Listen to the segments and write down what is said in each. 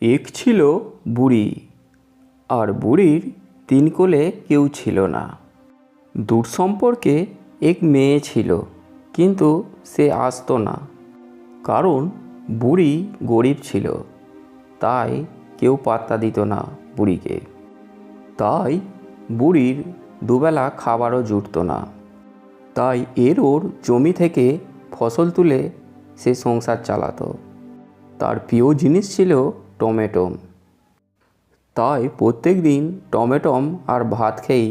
এক ছিল বুড়ি আর বুড়ির তিন কোলে কেউ ছিল না। দূর সম্পর্কে এক মেয়ে ছিল, কিন্তু সে আসতো না। কারণ বুড়ি গরিব ছিল, তাই কেউ পাত্তা দিত না বুড়িকে। তাই বুড়ির দুবেলা খাবারও জুটত না। তাই এর ওর জমি থেকে ফসল তুলে সে সংসার চালাতো। তার প্রিয় জিনিস ছিল টমেটোম তাই প্রত্যেক দিন টমেটোম আর ভাত খেয়েই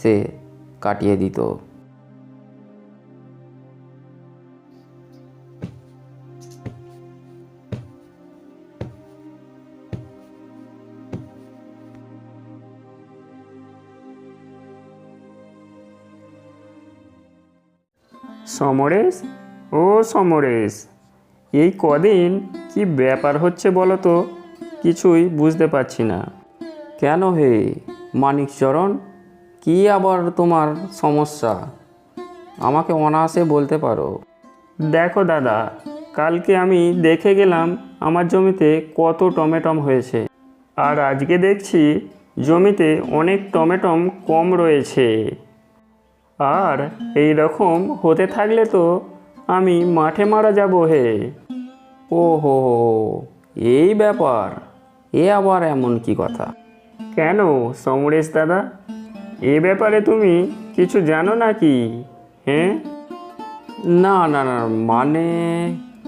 সে কাটিয়ে দিত। সমরেশ, ও সমরেশ, এই কদিন কি ব্যাপার হচ্ছে বলো তো? কিছুই বুঝতে পারছি না। কেন হে মানিকচরণ? কি আবার তোমার সমস্যা? আমাকে অনায়াসে বলতে পারো। দেখো দাদা, কালকে আমি দেখে গেলাম আমার জমিতে কত টমেটম হয়েছে। আর আজকে দেখছি জমিতে অনেক টমেটম কম রয়েছে। আর এই রকম হতে থাকলে তো আমি মাঠে মারা যাব হে। ও হো এই ব্যাপার। এ আবার এমন কি কথা? কেন সমরেশ দাদা? এ ব্যাপারে তুমি কিছু জানো নাকি? হ্যাঁ? না না না মানে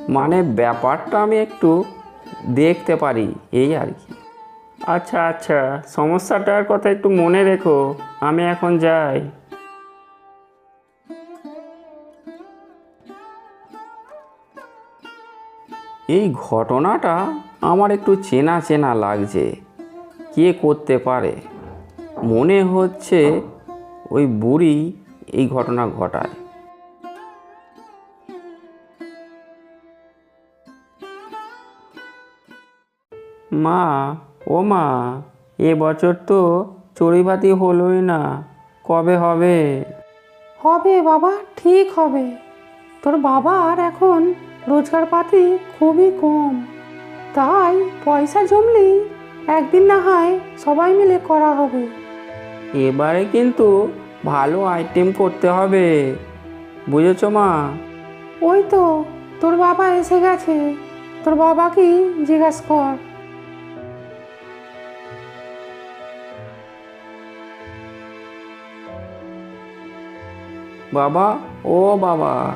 মানে ব্যাপারটা আমি একটু দেখতে পারি এই আর কি। আচ্ছা আচ্ছা সমস্যাটার কথা একটু মনে রেখো আমি এখন যাই। এই ঘটনাটা আমার একটু চেনা চেনা লাগছে। কে করতে পারে? মনে হচ্ছে ওই বুড়ি এই ঘটনা ঘটায়। মা, ও মা, এ বছর তো চড়িবাতি হলোই না। কবে হবে? হবে বাবা, ঠিক হবে। তোর বাবার এখন রোজগারপাতি খুবই কম। তাই পয়সা জমলি একদিন না হয় সবাই মিলে করা হবে। এবারে কিন্তু ভালো আইটেম করতে হবে। বুঝেছ মা? ওই তো তোর বাবা এসে গেছে। তোর বাবাকেই জিজ্ঞাস কর। বাবা ও বাবা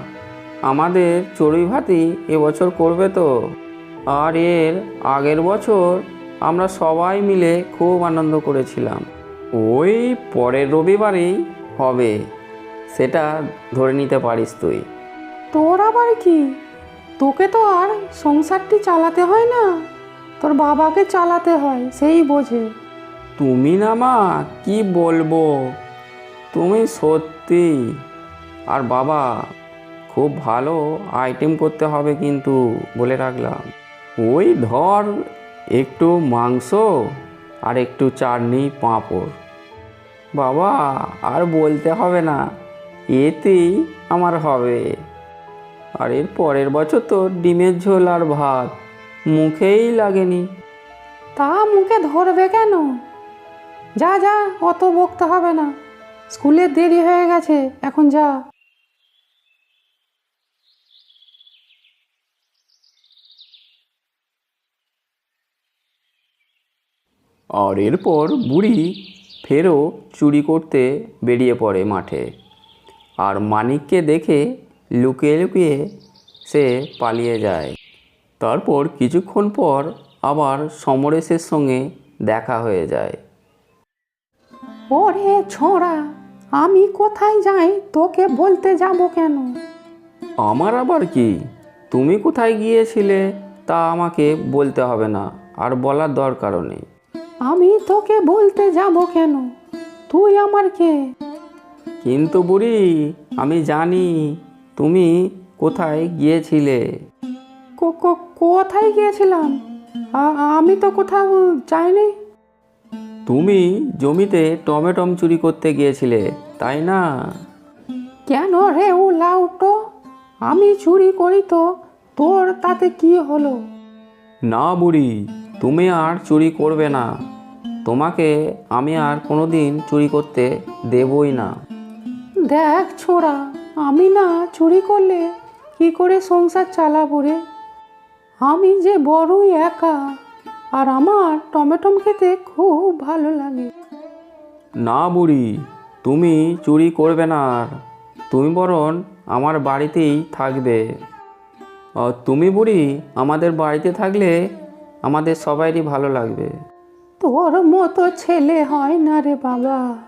আমাদের চড়ুই ভাতি এবছর করবে তো? আর এর আগের বছর আমরা সবাই মিলে খুব আনন্দ করেছিলাম। ওই পরের রবিবারেই হবে। সেটা ধরে নিতে পারিস তুই। তোর আবার কি? তোকে তো আর সংসারটি চালাতে হয় না। তোর বাবাকে চালাতে হয় সেই বোঝে। তুমি না মা কি বলব? তুমি সত্যি। আর বাবা খুব ভালো আইটেম করতে হবে কিন্তু বলে রাখলাম। ওই ধর, একটু মাংস আর একটু চাটনি, পাঁপড়। বাবা, আর বলতে হবে না, এতেই আমার হবে। আর এর পরের বছর তো ডিমের ঝোল আর ভাত, মুখেই লাগেনি। তা মুখে ধরবে কেন? যা যা, অত বকতে হবে না। স্কুলে দেরি হয়ে গেছে, এখন যা। আর এরপর বুড়ি ফেরও চুরি করতে বেরিয়ে পড়ে মাঠে। আর মানিককে দেখে লুকিয়ে লুকিয়ে সে পালিয়ে যায়। তারপর কিছুক্ষণ পর আবার সমরেশের সঙ্গে দেখা হয়ে যায়। ওরে ছোঁড়া আমি কোথায় যাই? তোকে বলতে যাব কেন? আমার আবার কি? তুমি কোথায় গিয়েছিলে তা আমাকে বলতে হবে না আর বলার দরকারও নেই। আমি তোকে বলতে যাব কেন? তুই আমার কে? কিন্তু বুড়ি আমি জানি তুমি কোথায় গিয়েছিলে। কো- কো- কোথায় গিয়েছিলাম? আ- আমি তো কোথাও যাইনি। তুমি জমিতে টমেটম চুরি করতে গিয়েছিলে তাই না? কেন রে ও লাউটো আমি চুরি করি তো তোর তাতে কি হলো? না বুড়ি তুমি আর চুরি করবে না। তোমাকে আমি আর কোনো দিন চুরি করতে দেবই না। দেখ ছোড়া আমি না চুরি করলে কি করে সংসার চালাবো রে? আমি যে বড়ই একা আর আমার টমেটম খেতে খুব ভালো লাগে। না বুড়ি তুমি চুরি করবে না আর। তুমি বরং আমার বাড়িতেই থাকবে। তুমি বুড়ি আমাদের বাড়িতে থাকলে আমাদের সবাইরই ভালো লাগবে। তোর মতো ছেলে হয় না রে বাবা।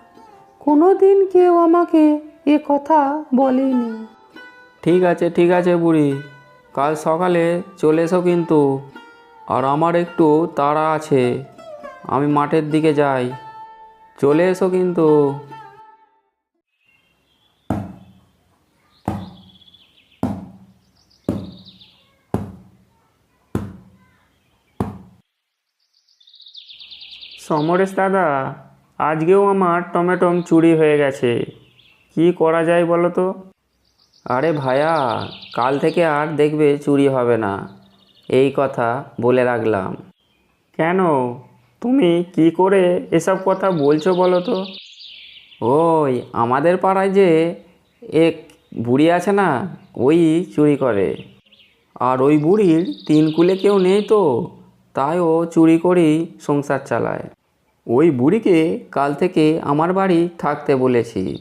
কোনো দিন কেউ আমাকে এ কথা বলেনি। ঠিক আছে ঠিক আছে বুড়ি। কাল সকালে চলে এসো কিন্তু। আর আমার একটু তাড়া আছে। আমি মাঠের দিকে যাই। চলে এসো কিন্তু। সমরেশ দাদা, আজকেও আমার টমেটম চুরি হয়ে গেছে। কি করা যায় বলো তো? আরে ভায়া, কাল থেকে আর দেখবে চুরি হবে না। এই কথা বলে রাখলাম। কেন? তুমি কি করে এসব কথা বলছো বলো তো? ওই, আমাদের পাড়ায় যে এক বুড়ি আছে না, ওই চুরি করে। আর ওই বুড়ির তিন কুলে কেউ নেই তো, তাই ও চুরি করেই সংসার চালায়। ওই বুড়িকে কাল থেকে আমার বাড়ি থাকতে বলেছি।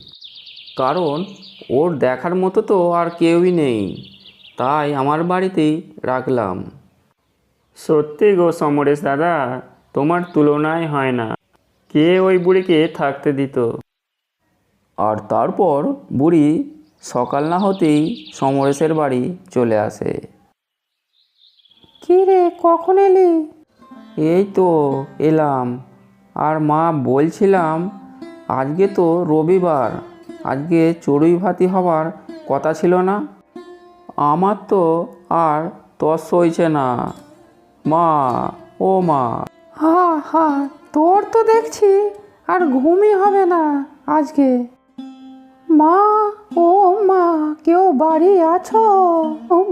কারণ ওর দেখার মতো তো আর কেউই নেই। তাই আমার বাড়িতেই রাখলাম। সত্যি গো সমরেশ দাদা তোমার তুলনায় হয় না। কে ওই বুড়িকে থাকতে দিত? আর তারপর বুড়ি সকাল না হতেই সমরেশের বাড়ি চলে আসে। কি রে কখন এলি? এই তো এলাম। আর মা বলছিলাম, আজকে তো রবিবার, আজকে চড়ুই ভাতি হওয়ার কথা ছিল না? আমার তো আর তস সইছে না, মা, ও মা। হা হা তোর তো দেখছি আর ঘুমই হবে না আজকে। মা, ও মা, কেউ বাড়ি আছো?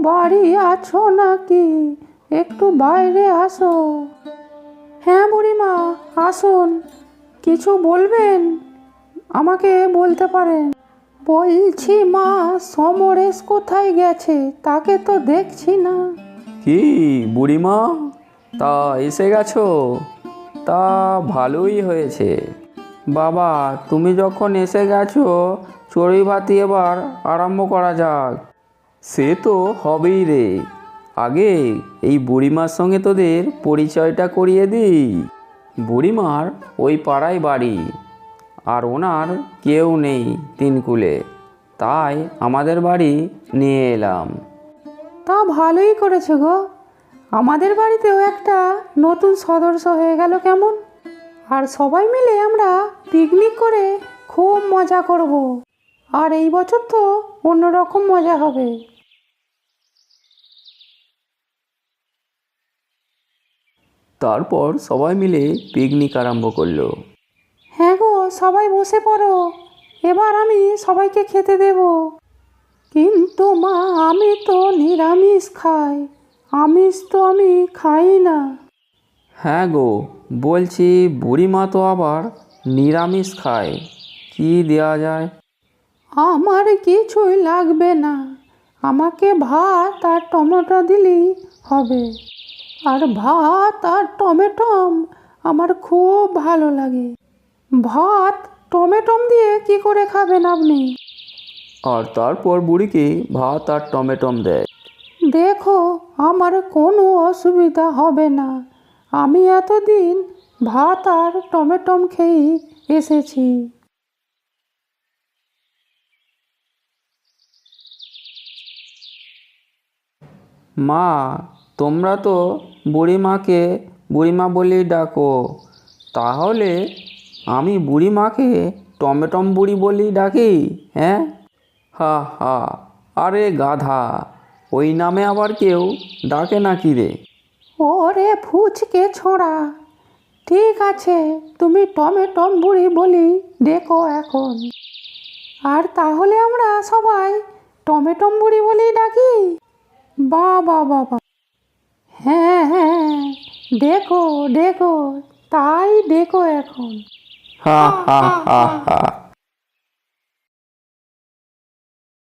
বাড়ি আছো নাকি? একটু বাইরে আসো। হ্যাঁ বুড়িমা, আসুন। কিছু বলবেন? আমাকে বলতে পারেন? বলছি, মা, সমরেশ কোথায় গেছে? তাকে তো দেখছি না। কি, বুড়িমা? তা এসে গেছো? তা ভালোই হয়েছে। বাবা, তুমি যখন এসে গেছো চড়ুই ভাতি এবার আরম্ভ করা যাক। সে তো হবেই রে। আগে এই বুড়িমার সঙ্গে তোদের পরিচয়টা করিয়ে দিই। বুড়িমার ওই পাড়ায় বাড়ি, আর ওনার কেউ নেই তিনকুলে তাই আমাদের বাড়ি নিয়ে এলাম। তা ভালোই করেছ গো। আমাদের বাড়িতেও একটা নতুন সদস্য হয়ে গেল কেমন? আর সবাই মিলে আমরা পিকনিক করে খুব মজা করব। আর এই বছর তো অন্যরকম মজা হবে। তারপর সবাই মিলে পিকনিক আরম্ভ করল। হ্যাঁ গো সবাই বসে পড়ো। এবার আমি সবাইকে খেতে দেব। কিন্তু মা আমি তো নিরামিষ খাই। আমিষ তো আমি খাই না। হ্যাঁ গো বলছি বুড়িমা তো আবার নিরামিষ খায়। কি দেওয়া যায়? আমার কিছুই লাগবে না। আমাকে ভাত আর টমেটো দিলেই হবে। আর ভাত আর টমেটম আমার খুব ভালো লাগে। ভাত টমেটম দিয়ে কি করে খাবেন আপনি? আর তারপর বুড়িকে ভাত আর টমেটম দেয়। দেখো আমার কোনো অসুবিধা হবে না। আমি এতদিন ভাত আর টমেটম খেয়েই এসেছি। মা তোমরা তো বুড়িমাকে বুড়িমা বলেই ডাকো। তাহলে আমি বুড়িমাকে টমেটম বুড়ি বলেই ডাকি হ্যাঁ? হা হা, আরে গাধা, ওই নামে আবার কেউ ডাকে নাকি রে? ওরে ফুচকে ছোড়া, ঠিক আছে, তুমি টমেটম বুড়ি বলি দেখো এখন। আর তাহলে আমরা সবাই টমেটম বুড়ি বলেই ডাকি? বা বা বা। হ্যাঁ হ্যাঁ দেখো দেখো তাই দেখো এখন। হা হা হা হা।